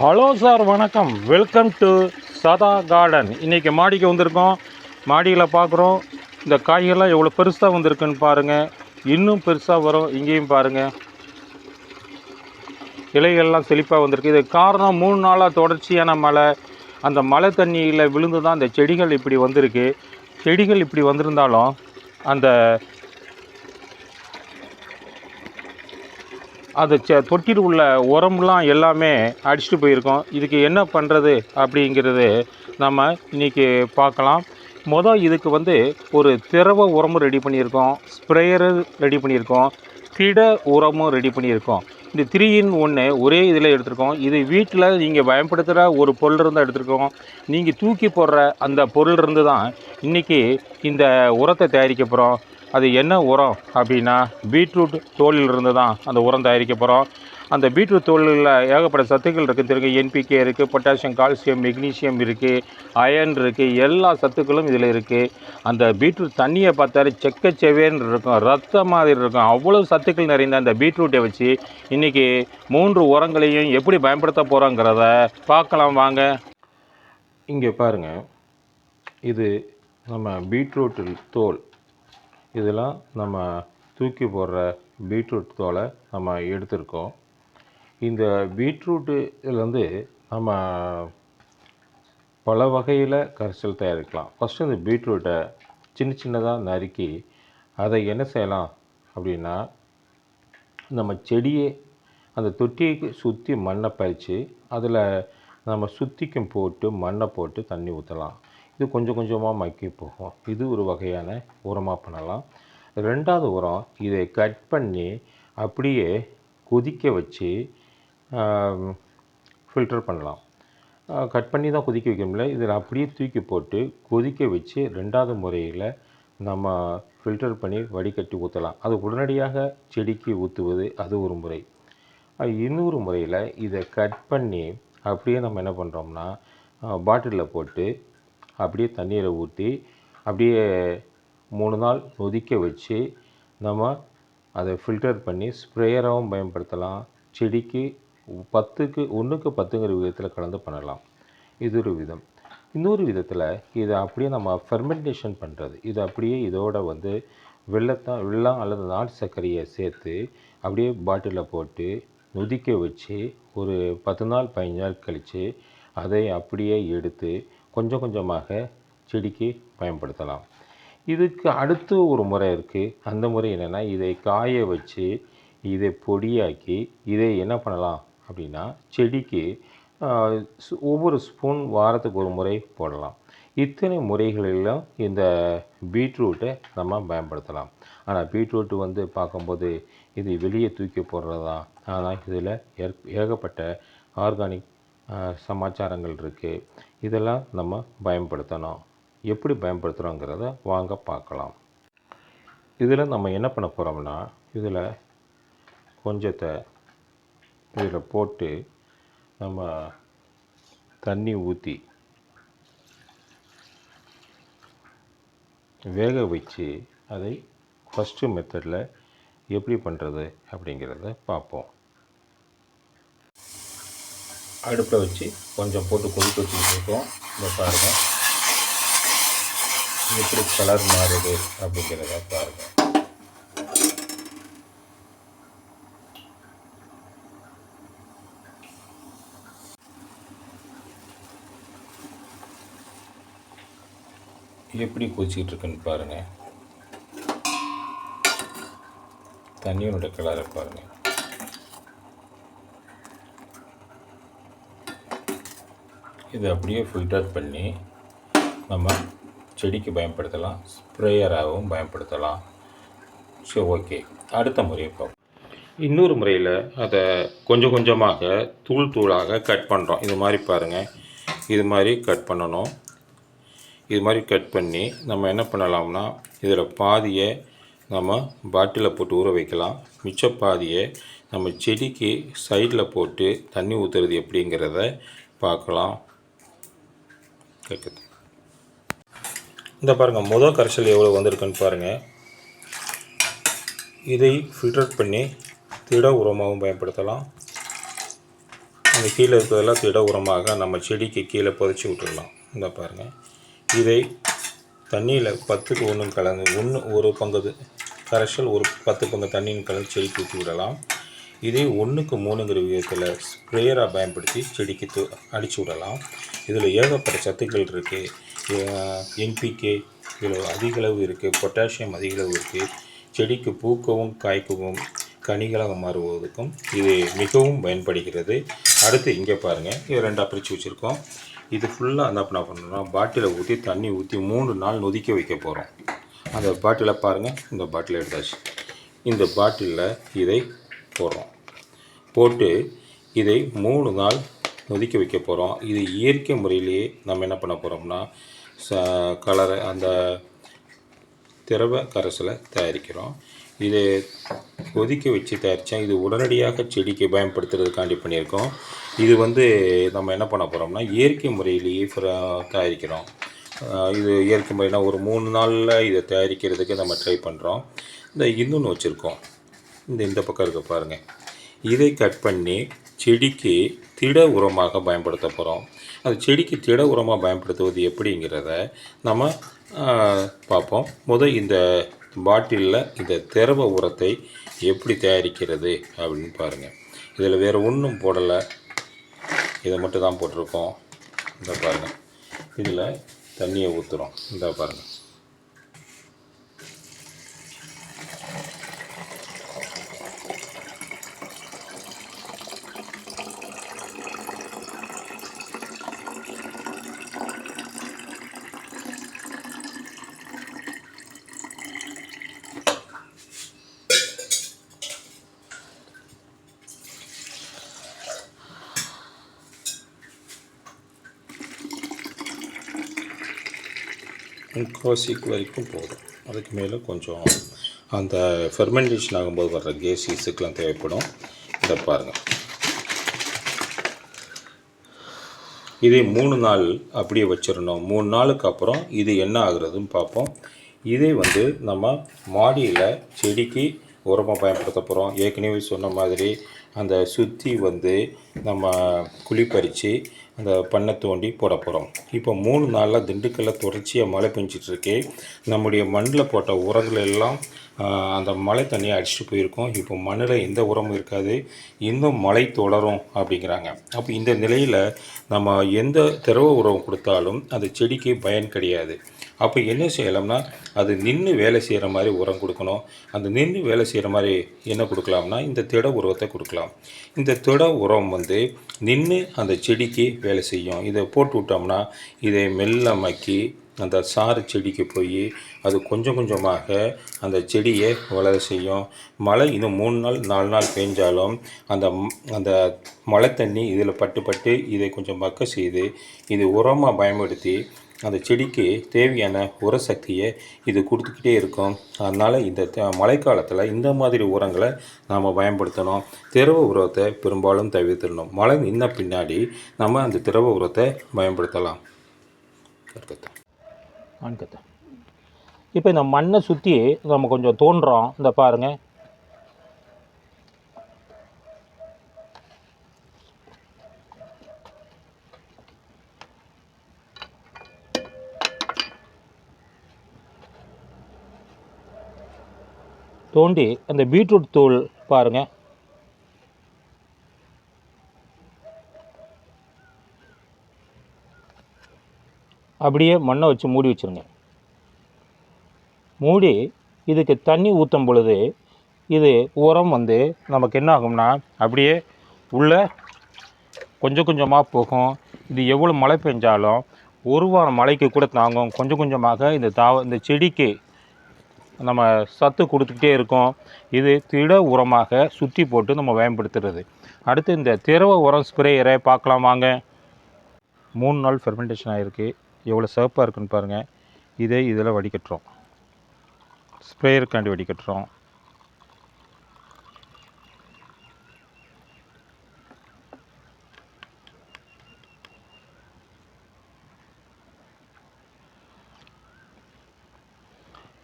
Hello sir வணக்கம். Welcome to Sadha garden இன்றைக்கி மாடிக்கு வந்திருக்கோம். மாடியில் பார்க்குறோம் இந்த காய்கள்லாம் எவ்வளோ பெருசாக வந்திருக்குன்னு பாருங்கள் இன்னும் பெருசாக வரும். இங்கேயும் பாருங்கள் இலைகள்லாம் செழிப்பாக வந்திருக்கு. இது காரணம் மூணு நாளாக தொடர்ச்சியான மழை. அந்த மழை தண்ணியில் விழுந்து தான் இந்த செடிகள் இப்படி வந்திருக்கு. செடிகள் இப்படி வந்திருந்தாலும் அந்த அது ச தொட்டியில் உள்ள உரம்லாம் எல்லாமே அடிச்சுட்டு போயிருக்கோம். இதுக்கு என்ன பண்ணுறது அப்படிங்கிறது நம்ம இன்றைக்கி பார்க்கலாம். மொதல் இதுக்கு வந்து ஒரு திரவ உரமும் ரெடி பண்ணியிருக்கோம். ஸ்ப்ரேயரு ரெடி பண்ணியிருக்கோம். திட உரமும் ரெடி பண்ணியிருக்கோம். இந்த த்ரீ இன் ஒன்று ஒரே இதில் எடுத்திருக்கோம். இது வீட்டில் நீங்கள் பயன்படுத்துகிற ஒரு பொருள் இருந்தால் எடுத்திருக்கோம். நீங்கள் தூக்கி போடுற அந்த பொருள் இருந்து தான் இன்றைக்கி இந்த உரத்தை தயாரிக்க போகிறோம் அது என்ன உரம் அப்படின்னா பீட்ரூட் தோலில் இருந்து தான் அந்த உரம் தயாரிக்க போகிறோம் அந்த பீட்ரூட் தோலில் ஏகப்பட்ட சத்துக்கள் இருக்குது திருக்கு என்பிகே இருக்குது பொட்டாசியம் கால்சியம் மெக்னீசியம் இருக்குது அயன் இருக்குது எல்லா சத்துக்களும் இதில் இருக்குது அந்த பீட்ரூட் தண்ணியை பார்த்தாலே செக்கச்செவேன்னு இருக்கும் ரத்த மாதிரி இருக்கும். அவ்வளோ சத்துக்கள் நிறைந்த அந்த பீட்ரூட்டை வச்சு இன்றைக்கி மூன்று உரங்களையும் எப்படி பயன்படுத்த போகிறோங்கிறத பார்க்கலாம் வாங்க. இங்கே பாருங்கள் இது நம்ம பீட்ரூட் தோல். இதெல்லாம் நம்ம தூக்கி போடுற பீட்ரூட் தோலை நம்ம எடுத்திருக்கோம். இந்த பீட்ரூட்டுலேருந்து நம்ம பல வகையில் கரைசல் தயாரிக்கலாம். ஃபஸ்ட்டு இந்த பீட்ரூட்டை சின்ன சின்னதாக நறுக்கி அதை என்ன செய்யலாம் அப்படின்னா நம்ம செடியை அந்த தொட்டியை சுற்றி மண்ணை பறித்து அதில் நம்ம சுத்திக்கும் போட்டு மண்ணை போட்டு தண்ணி ஊற்றலாம் இது கொஞ்சம் கொஞ்சமாக மக்கி போகும். இது ஒரு வகையான உரமாக பண்ணலாம். ரெண்டாவது உரம் இதை கட் பண்ணி அப்படியே கொதிக்க வச்சு ஃபில்டர் பண்ணலாம். கட் பண்ணி தான் கொதிக்க வைக்க முடியல. இதில் அப்படியே தூக்கி போட்டு கொதிக்க வச்சு ரெண்டாவது முறையில் நம்ம ஃபில்டர் பண்ணி வடிகட்டி ஊற்றலாம் அது உடனடியாக செடிக்கு ஊற்றுவது அது ஒரு முறை. இன்னொரு முறையில் இதை கட் பண்ணி அப்படியே நம்ம என்ன பண்ணுறோம்னா பாட்டிலில் போட்டு அப்படியே தண்ணீரை ஊற்றி அப்படியே மூணு நாள் நொதிக்க வச்சு நம்ம அதை ஃபில்டர் பண்ணி ஸ்ப்ரேயராகவும் பயன்படுத்தலாம். செடிக்கு பத்துக்கு ஒன்றுக்கு பத்துங்கிற விதத்தில் கலந்து பண்ணலாம். இது ஒரு விதம். இன்னொரு விதத்தில் இதை அப்படியே நம்ம ஃபெர்மெண்டேஷன் பண்ணுறது இது அப்படியே இதோட வந்து வெள்ளத்தான் வெள்ளம் அல்லது நாட்டு சர்க்கரையை சேர்த்து அப்படியே பாட்டிலில் போட்டு நொதிக்க வச்சு ஒரு பத்து நாள் பதினஞ்சு நாள் கழித்து அதை அப்படியே எடுத்து கொஞ்சம் கொஞ்சமாக செடிக்கு பயன்படுத்தலாம். இதுக்கு அடுத்து ஒரு முறை இருக்குது அந்த முறை என்னென்னா இதை காய வச்சு இதை பொடியாக்கி இதை என்ன பண்ணலாம் அப்படின்னா செடிக்கு ஒவ்வொரு ஸ்பூன் வாரத்துக்கு ஒரு முறை போடலாம். இத்தனை முறைகளிலும் இந்த பீட்ரூட்டை நம்ம பயன்படுத்தலாம். ஆனால் பீட்ரூட் வந்து பார்க்கும்போது இது வெளியே தூக்கி போடுறதா? ஆனால் இதில் ஏற்- ஏகப்பட்ட ஆர்கானிக் சமாச்சாரங்கள் இருக்குது இதெல்லாம் நம்ம பயன்படுத்தணும். எப்படி பயன்படுத்துகிறோங்கிறத வாங்க பார்க்கலாம். இதில் நம்ம என்ன பண்ண போகிறோம்னா இதில் கொஞ்சத்தை இதில் போட்டு நம்ம தண்ணி ஊற்றி வேக வச்சு அதை ஃபஸ்ட்டு மெத்தடில் எப்படி பண்ணுறது அப்படிங்கிறத பார்ப்போம். அடுப்பில் வச்சு கொஞ்சம் போட்டு கொதிக்க வச்சுருக்கோம் இருக்கோம். இந்த பாருங்கள் எப்படி கலர் மாறுது அப்படிங்கிறத பாருங்கள் எப்படி கொதிச்சிக்கிட்டு இருக்குன்னு பாருங்கள் தண்ணியோட கலரை பாருங்கள் இதை அப்படியே ஃபில்டர் பண்ணி நம்ம செடிக்கு பயன்படுத்தலாம். ஸ்ப்ரேயராகவும் பயன்படுத்தலாம். சரி ஓகே அடுத்த முறையை பார்ப்போம். இன்னொரு முறையில் அதை கொஞ்சம் கொஞ்சமாக தூள் தூளாக கட் பண்ணுறோம் இது மாதிரி பாருங்கள் இது மாதிரி கட் பண்ணணும். இது மாதிரி கட் பண்ணி நம்ம என்ன பண்ணலாம்னா இதில் பாதியை நம்ம பாட்டிலில் போட்டு ஊற வைக்கலாம். மிச்ச பாதியை நம்ம செடிக்கு சைடில் போட்டு தண்ணி ஊற்றுறது எப்படிங்கிறத பார்க்கலாம். கேட்குது இந்த பாருங்கள் முதல் கரைசல் எவ்வளோ வந்திருக்குன்னு பாருங்கள் இதை ஃபில்டர் பண்ணி திட உரமாகவும் பயன்படுத்தலாம். அந்த கீழே இருக்கிறதெல்லாம் திட உரமாக நம்ம செடிக்கு கீழே புதைச்சி விட்டுடலாம். இந்த பாருங்கள் இதை தண்ணியில் பத்துக்கு ஒன்றும் கலந்து ஒன்று ஒரு பங்கு கரைசல் ஒரு பத்து பங்கு தண்ணியின் கலந்து செடிக்கு ஊற்றி விடலாம். இதே ஒன்றுக்கு மூணுங்கிற விதத்தில் ஸ்ப்ரேயராக பயன்படுத்தி செடிக்கு து அடித்து விடலாம். இதில் ஏகப்பட்ட சத்துக்கள் இருக்குது என்பிகே இதில் அதிக அளவு இருக்குது பொட்டாசியம் அதிக அளவு இருக்குது செடிக்கு பூக்கவும் காய்க்கவும் கனிகளாக மாறுவதற்கும் இது மிகவும் பயன்படுகிறது. அடுத்து இங்கே பாருங்கள் இது ரெண்டாக பிரித்து வச்சுருக்கோம். இது ஃபுல்லாக என்ன பண்ண பண்ணணும்னா பாட்டிலை ஊற்றி தண்ணி ஊற்றி மூணு நாள் நொதிக்க வைக்க போகிறோம் அந்த பாட்டிலை பாருங்கள் இந்த பாட்டிலை எடுத்தாச்சு. இந்த பாட்டிலில் இதை போடுறோம். போட்டு இதை மூணு நாள் நொதிக்க வைக்க போகிறோம் இது இயற்கை முறையிலேயே நம்ம என்ன பண்ண போகிறோம்னா ச கலரை அந்த திரவ கரைசலை தயாரிக்கிறோம். இது கொதிக்க வச்சு தயாரித்தா இது உடனடியாக செடிக்கு பயன்படுத்துறதுக்காண்டி பண்ணியிருக்கோம். இது வந்து நம்ம என்ன பண்ண போகிறோம்னா இயற்கை முறையிலேயே தயாரிக்கிறோம். இது இயற்கை முறைனா ஒரு மூணு நாளில் இதை தயாரிக்கிறதுக்கு நம்ம ட்ரை பண்ணுறோம் இந்த இன்னொன்று வச்சுருக்கோம். இந்த இந்த பக்கம் இருக்க பாருங்கள் இதை கட் பண்ணி செடிக்கு திட உரமாக பயன்படுத்த போகிறோம் அது செடிக்கு திட உரமாக பயன்படுத்துவது எப்படிங்கிறத நம்ம பார்ப்போம். முதல் இந்த பாட்டிலில் இந்த திரவ உரத்தை எப்படி தயாரிக்கிறது அப்படின்னு பாருங்கள் இதில் வேறு ஒன்றும் போடலை. இதை மட்டும் தான் போட்டிருக்கோம். இந்த பாருங்கள் இதில் தண்ணியை ஊற்றுறோம் இந்த பாருங்கள் முக்கால்வாசி வரைக்கும் போதும். அதுக்கு மேலே கொஞ்சம் அந்த ஃபெர்மெண்டேஷன் ஆகும்போது வர்ற கேஸீஸுக்கெலாம் தேவைப்படும். இதை பாருங்கள் இதே மூணு நாள் அப்படியே வச்சிடணும். மூணு நாளுக்கு அப்புறம் இது என்ன ஆகுறதுன்னு பார்ப்போம். இதை வந்து நம்ம மாடியில் செடிக்கு உரமாக பயன்படுத்த போகிறோம் ஏற்கனவே சொன்ன மாதிரி அந்த சுற்றி வந்து நம்ம குழி பறித்து அந்த பண்ணை தோண்டி போட போகிறோம் இப்போ மூணு நாளில் திண்டுக்கல்லில் தொடர்ச்சியாக மழை பெஞ்சிட்ருக்கு நம்முடைய மண்ணில் போட்ட உரங்கள் எல்லாம் அந்த மழை தண்ணியை அடிச்சுட்டு போயிருக்கோம். இப்போ மண்ணில் எந்த உரமும் இருக்காது. இன்னும் மழை தொடரும் அப்படிங்கிறாங்க. அப்போ இந்த நிலையில் நம்ம எந்த திரவ உரம் கொடுத்தாலும் அந்த செடிக்கு பயன் கிடையாது. அப்போ என்ன செய்யலாம்னா அது நின்று வேலை செய்கிற மாதிரி உரம் கொடுக்கணும். அந்த நின்று வேலை செய்கிற மாதிரி என்ன கொடுக்கலாம்னா இந்த திட உரத்தை கொடுக்கலாம். இந்த திட உரம் வந்து நின்று அந்த செடிக்கு வேலை செய்யும். இதை போட்டு விட்டோம்னா இதை மெல்ல மக்கி அந்த சாறு செடிக்கு போய் அது கொஞ்சம் கொஞ்சமாக அந்த செடியை வளர செய்யும். மழை இன்னும் மூணு நாள் நாலு நாள் பெஞ்சாலும் அந்த அந்த மழை தண்ணி இதில் பட்டு பட்டு இதை கொஞ்சம் மக்க செய்து இது உரமாக பயன்படுத்தி அந்த செடிக்கு தேவையான உர சக்தியை இது கொடுத்துக்கிட்டே இருக்கும். அதனால் இந்த த- மழைக்காலத்தில் இந்த மாதிரி உரங்களை நாம் பயன்படுத்தணும். திரவ உரத்தை பெரும்பாலும் தவிர்த்திடணும். மழை நின்ன பின்னாடி நம்ம அந்த திரவ உரத்தை பயன்படுத்தலாம். இப்போ இந்த மண்ணை சுற்றி நம்ம கொஞ்சம் தோன்றோம். இந்த பாருங்கள் தோண்டி அந்த பீட்ரூட் தூள் பாருங்க. அப்படியே மண்ணை வச்சு மூடி வச்சிருங்க. மூடி இதுக்கு தண்ணி ஊற்றும் பொழுது இது உரம் வந்து நமக்கு என்ன ஆகும்னா அப்படியே உள்ளே கொஞ்சம் கொஞ்சமாக போகும். இது எவ்வளோ மழை பெஞ்சாலும் ஒரு வாரம் மழைக்கு கூட தாங்கும். கொஞ்சம் கொஞ்சமாக இந்த தாவ இந்த செடிக்கு நம்ம சத்து கொடுத்துக்கிட்டே இருக்கோம். இது திட உரமாக சுற்றி போட்டு நம்ம பயன்படுத்துறது அடுத்து இந்த திரவ உரம் ஸ்ப்ரேயரை பார்க்கலாம் வாங்க. மூணு நாள் ஃபெர்மெண்டேஷன் ஆகிருக்கு எவ்வளோ சிவப்பாக இருக்குன்னு பாருங்கள் இதை இதில் வடிகட்டுறோம். ஸ்ப்ரேயருக்காண்டி வடிகட்டுறோம்.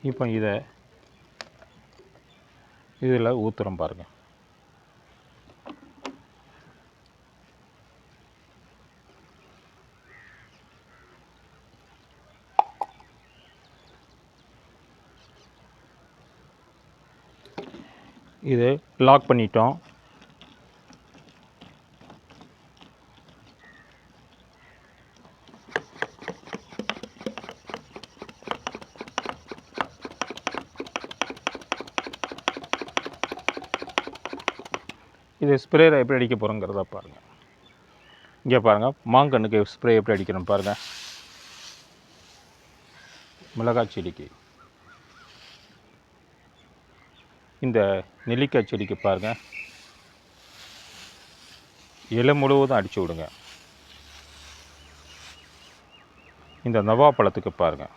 இப்போ இதை இதில் ஊத்துறோம் பாருங்கள் இது லாக் பண்ணிட்டோம். இது ஸ்ப்ரேயரை எப்படி அடிக்க போகிறோங்கிறத பாருங்கள் இங்கே பாருங்கள் மாங்கன்னுக்கு ஸ்ப்ரே எப்படி அடிக்கிறோம் பாருங்கள் மிளகாய் செடிக்கு. இந்த நெல்லிக்காய் செடிக்கு பாருங்கள் இலை முழுவதும் அடித்து விடுங்க. இந்த நவா பழத்துக்கு பாருங்கள்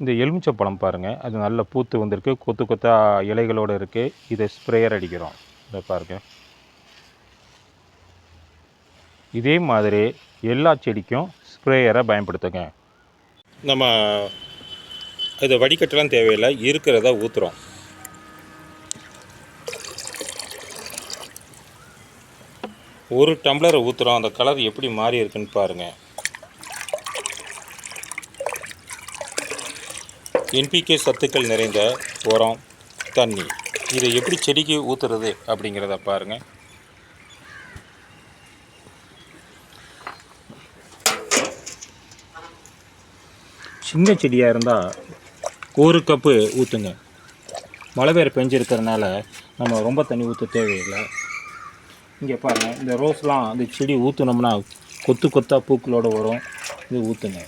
இந்த எலுமிச்சை பழம் பாருங்கள் அது நல்ல பூத்து வந்திருக்கு. கொத்து கொத்தா இலைகளோடு இருக்குது இதை ஸ்ப்ரேயர் அடிக்கிறோம். இதை பாருங்கள் இதே மாதிரி எல்லா செடிக்கும் ஸ்ப்ரேயரை பயன்படுத்துங்க. நம்ம இதை வடிகட்டலாம் தேவையில்லை. இருக்கிறத ஊற்றுறோம் ஒரு டம்ளரை ஊற்றுறோம் அந்த கலர் எப்படி மாறி இருக்குன்னு பாருங்கள் என்பிகே சத்துக்கள் நிறைந்த உரம் தண்ணி. இதை எப்படி செடிக்கு ஊற்றுறது அப்படிங்கிறத பாருங்கள் சின்ன செடியாக இருந்தால் ஒரு கப்பு ஊற்றுங்க மழை வேறு பெஞ்சிருக்கிறதுனால நம்ம ரொம்ப தண்ணி ஊற்ற தேவையில்லை. இங்கே பாருங்கள் இந்த ரோஸ்லாம் அந்த செடி ஊற்றுனோம்னா கொத்து கொத்தாக பூக்களோடு வரும் இது ஊற்றுங்க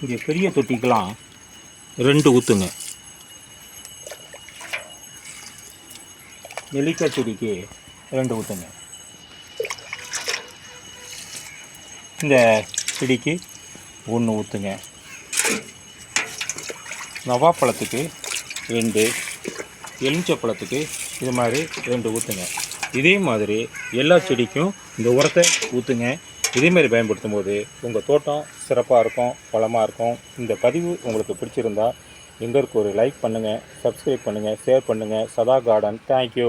இங்கே பெரிய தொட்டிக்கெலாம் ரெண்டு ஊற்றுங்க நெல்லிக்காய் செடிக்கு ரெண்டு ஊற்றுங்க இந்த செடிக்கு ஒன்று ஊற்றுங்க நவாப்பழத்துக்கு ரெண்டு எலுமிச்சை பழத்துக்கு இது மாதிரி ரெண்டு ஊற்றுங்க இதே மாதிரி எல்லா செடிக்கும் இந்த உரத்தை ஊற்றுங்க இதேமாரி பயன்படுத்தும் போது உங்கள் தோட்டம் சிறப்பாக இருக்கும் வளமாக இருக்கும். இந்த பதிவு உங்களுக்கு பிடிச்சிருந்தா எங்களுக்கு ஒரு லைக் பண்ணுங்கள் சப்ஸ்கிரைப் பண்ணுங்கள் ஷேர் பண்ணுங்கள் சதா கார்டன் தேங்க்யூ